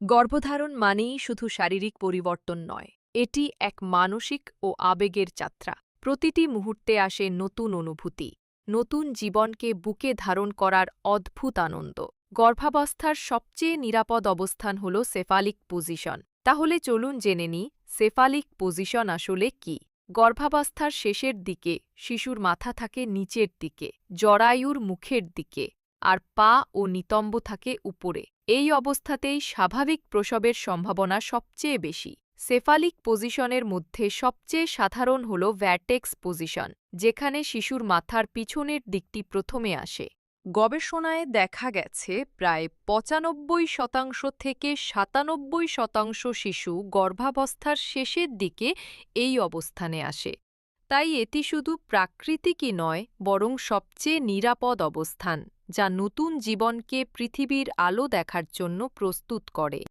গর্ভধারণ মানেই শুধু শারীরিক পরিবর্তন নয়, এটি এক মানসিক ও আবেগের যাত্রা। প্রতিটি মুহূর্তে আসে নতুন অনুভূতি, নতুন জীবনকে বুকে ধারণ করার অদ্ভুত আনন্দ। গর্ভাবস্থার সবচেয়ে নিরাপদ অবস্থান হল সেফালিক পজিশন। তাহলে চলুন জেনে নিই সেফালিক পজিশন আসলে কি? গর্ভাবস্থার শেষের দিকে, শিশুর মাথা থাকে নিচের দিকে, জরায়ুর মুখের দিকে। আর পা ও নিতম্ব থাকে উপরে। এই অবস্থাতেই স্বাভাবিক প্রসবের সম্ভাবনা সবচেয়ে বেশি। সেফালিক পজিশনের মধ্যে সবচেয়ে সাধারণ হল ভ্যাটেক্স পজিশন, যেখানে শিশুর মাথার পিছনের দিকটি প্রথমে আসে। গবেষণায় দেখা গেছে, প্রায় পঁচানব্বই শতাংশ থেকে সাতানব্বই শতাংশ শিশু গর্ভাবস্থার শেষের দিকে এই অবস্থানে আসে। তাই এটি শুধু প্রাকৃতিকই নয়, বরং সবচেয়ে নিরাপদ অবস্থান। যা নতুন জীবনকে পৃথিবীর আলো দেখার জন্য প্রস্তুত করে।